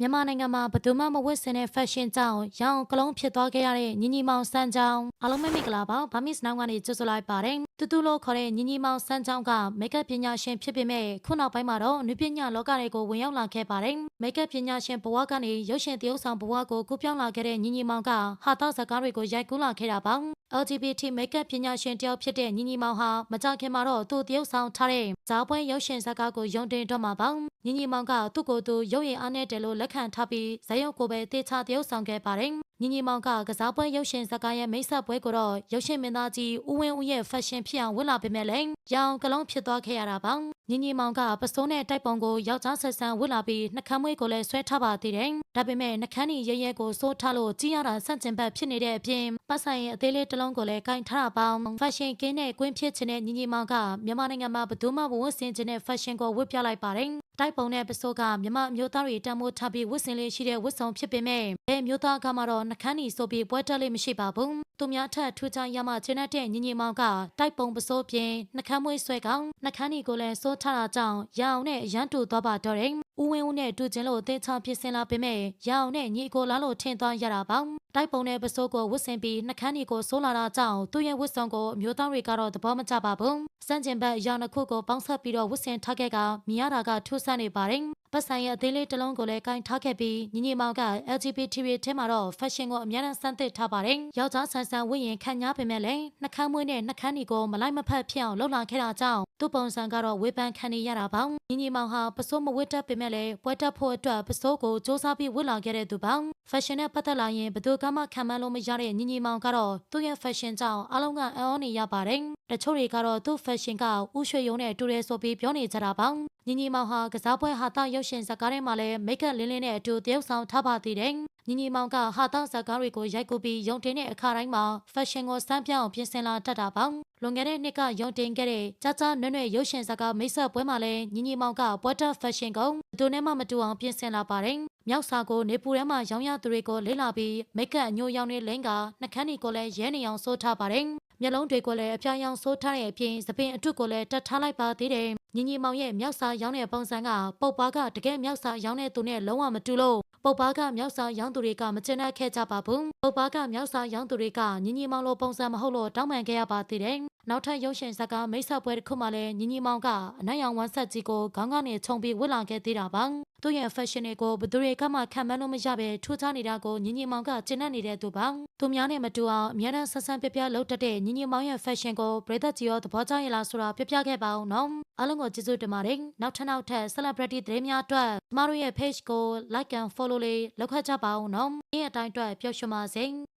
မြန်မာနိုင်ငံမှာဘယ်သူမှမဝတ်ဆင်တဲ့ fashion ကြောင့်ရောင်ကလုံးဖြစ်သွားခဲ့ရတဲ့ညီညီမောင်စန်းချောင်းအားလုံးပဲမင်္ဂလာပါဗာမစ်နောင်ကနေကြိုဆိုလိုက်ပါတယ်တူတူလို့ခေါ်တဲ့ညီညီမောင်စန်းချောင်းကမိတ်ကပ်ပညာရှင်ဖြစ်ပေမဲ့ခုနောက်ပိုင်းမှာတော့နုပညာလောကတွေကိုဝင်ရောက်လာခဲ့ပါတယ်မိတ်ကပ်ပညာရှင်ဘဝကနေရုပ်ရှင်သရုပ်ဆောင်ဘဝကိုကူးပြောင်းလာခဲ့တဲ့ညီညီမောင်ကဟာတော့ဇာကားတွေကိုရိုက်ကူးလာခဲ့တာပါ LGBT မိတ်ကပ်ပညာရှင်တယောက်ဖြစ်တဲ့ညီညီမောင်ဟာမကြခင်မှာတော့သူတရုပ်ဆောင်ထားတဲ့ဇာပွဲရုပ်ရှင်ဇာတ်ကားကိုယုံတင်တော့မှာပါညီညီမောင်ကသူ့ကိုယ်သူရုပ်ရည်အားနဲ့တယ်လို့လက်ခံထားပြီးဇာတ်ရုပ်ကိုပဲတေချာတရုပ်ဆောင်ခဲ့ပါတယ်ညီညီမောင်ကကစားပွဲရုပ်ရှင်ဇာတ်ကားရဲ့မိတ်ဆက်ပွဲကိုတော့ရုပ်ရှင်မင်းသားကြီးဦးဝင်းဦးရဲ့ fashion ဖြစ်အောင်ဝတ်လာပေမဲ့လည်းရောင်ကလုံးဖြစ်သွားခဲ့ရတာပါ ညီညီမောင်ကပစိုးနဲ့တိုက်ပုံကိုယောက်ျားဆက်ဆံဝတ်လာပြီးနှကမ်းမွေးကိုလည်းဆွဲထားပါသေးတယ်ဒါပေမဲ့နှကမ်းကြီးရဲရဲကိုစိုးထားလို့ကြီးရတာဆန့်ကျင်ဘက်ဖြစ်နေတဲ့အပြင်ပတ်ဆိုင်ရဲ့အသေးလေးတစ်လုံးကိုလည်းကင်ထားတာပေါင်း fashion ကင်းနဲ့ကွင်းဖြစ်ခြင်းနဲ့ညီညီမောင်ကမြန်မာနိုင်ငံမှာဘယ်သူမှမဝတ်ဆင်ခြင်းတဲ့ fashion ကိုဝတ်ပြလိုက်ပါတယ် တိုက်ပုံနဲ့ပစိုးကမြမအမျိုးသားတွေတန်မိုးထားပြီးဝတ်ဆင်လေးရှိတဲ့ဝတ်ဆောင်ဖြစ်ပေမဲ့ဘယ်မျိုးသားကမှတော့နှကမ်းနီဆိုပြီးပွဲတက်လေးမရှိပါဘူးသူများထက်ထူးခြားရမှကျင်းတဲ့ညီညီမောင်ကတိုက်ပုံပစိုးပြင်နှကမ်းမွေးဆွဲကောင်နှကမ်းနီကိုလည်းစိုးထားတာကြောင့်ရအောင်နဲ့ရန်တူသွားပါတော့တယ် ဦးဝင်းဦးနဲ့တူချင်းလို့တင်းချဖြစ်စင်လာပေမဲ့ရအောင်နဲ့ညီကိုလားလို့ထင်သွားရတာပေါ့တိုက်ပုံနဲ့ပစိုးကိုဝတ်ဆင်ပြီးနှကမ်းနီကိုစိုးလာတာကြောင့်သူ့ရဲ့ဝတ်ဆောင်ကိုအမျိုးသားတွေကတော့သဘောမကျပါဘူးစန့်ကျင်ဘက်ရောင်တစ်ခုကိုပေါင်းဆက်ပြီးတော့ဝတ်ဆင်ထားခဲ့ကမြင်ရတာကထူးဆန်းနေပါတယ်ပတ်ဆိုင်ရဲ့အသေးလေးတစ်လုံးကိုလည်းကင်ထားခဲ့ပြီးညီညီမောင်က LGBT တွေထဲမှာတော့ fashion ကိုအများနဲ့စမ်းသစ်ထားပါတယ်။ယောက်ျားဆန်ဆန်ဝတ်ရင်ခံညားပေမဲ့လည်းနှကမ်းမွေးနဲ့နှကမ်းဒီကိုမလိုက်မဖက်ဖြစ်အောင်လှုပ်လာခဲ့တာကြောင့် သူ့ပုံစံကတော့ဝေဖန်ခံနေရတာပေါ့။ညီညီမောင်ဟာပစိုးမဝတ်တတ်ပေမဲ့လည်းပွဲတက်ဖို့အတွက်ပစိုးကိုစူးစမ်းပြီးဝတ်လာခဲ့တဲ့သူပေါ့။ fashion နဲ့ပတ်သက်လာရင်ဘယ်သူကမှခံမလို့မရတဲ့ညီညီမောင်ကတော့သူ့ရဲ့ fashion ကြောင့်အားလုံးကအံ့ဩနေရပါတယ်။တချို့တွေကတော့သူ့ fashion ကဥရွှေရုံနဲ့တူတယ်ဆိုပြီးပြောနေကြတာပေါ့။ညီညီမောင်ဟာကစားပွဲဟာတာရုပ်ရှင်ဇာတ်ကားထဲမှာလည်းမိတ်ကပ်လင်းလင်းနဲ့အတူတရုပ်ဆောင်ထားပါသေးတယ်။ ညီညီမောင်ကဟာတာဇာတ်ကားတွေကိုရိုက်ကူပြီးရုံတင်တဲ့အခါတိုင်းမှာ fashion ကိုစမ်းပြောင်းပြင်ဆင်လာတတ်တာပေါ့။လွန်ခဲ့တဲ့နှစ်ကရုံတင်ခဲ့တဲ့ကြာကြာနွဲ့နွဲ့ရုပ်ရှင်ဇာတ်ကားမိတ်ဆက်ပွဲမှာလည်းညီညီမောင်ကပွဲတက် fashion ကိုဘယ်သူနဲ့မှမတူအောင်ပြင်ဆင်လာပါတယ်။မြောက်စာကိုနေပူထဲမှာရောင်းရသူတွေကိုလေးလာပြီးမိတ်ကပ်အညိုရောင်နေလိမ့်ကနှကန်းဒီကိုလည်းရဲနေအောင်စိုးထားပါတယ်။ မျက်လုံးတွေကိုလည်းအပြာရောင်ဆိုးထားတဲ့အပြင်သပင်အထုကိုလည်းတတ်ထားလိုက်ပါသေးတယ်။ညီညီမောင်ရဲ့မြောက်စာရောင်းတဲ့ပုံစံကပုတ်ပါကတကယ်မြောက်စာရောင်းတဲ့သူနဲ့လုံးဝမတူလို့ပုတ်ပါကမြောက်စာရောင်းသူတွေကမကျင်တတ်ခဲ့ကြပါဘူး။ပုတ်ပါကမြောက်စာရောင်းသူတွေကညီညီမောင်လိုပုံစံမဟုတ်လို့တောင်းပန်ခဲ့ရပါသေးတယ်။ နောက်ထပ်ရုပ်ရှင်ဇာတ်ကားမိတ်ဆက်ပွဲတစ်ခုမှလည်းညီညီမောင်ကအနက်ရောင်ဝမ်းဆက်ကြီးကိုခေါင်းကနေခြုံပြီးဝတ်လာခဲ့သေးတာပါ။သူ့ရဲ့ fashion တွေကိုဘယ်သူတွေကမှခံမလို့မရပဲထူးခြားနေတာကိုညီညီမောင်ကကျင့်တတ်နေတဲ့သူပါ။သူများနဲ့မတူအောင်အများနဲ့ဆက်ဆံပြပြလုပ်တတ်တဲ့ညီညီမောင်ရဲ့ fashion ကိုပရိသတ်ကြီးရောသဘောကျရလားဆိုတာပြပြခဲ့ပါအောင်နော်။အားလုံးကိုကျေးဇူးတင်ပါတယ်။နောက်ထပ်နောက်ထပ် celebrity သတင်းများအတွက်ကျမတို့ရဲ့ page ကို like and follow လေးလုပ်ခတ်ကြပါအောင်နော်။ဒီအတိုင်းအတွက်ပျော်ရွှင်ပါစေ။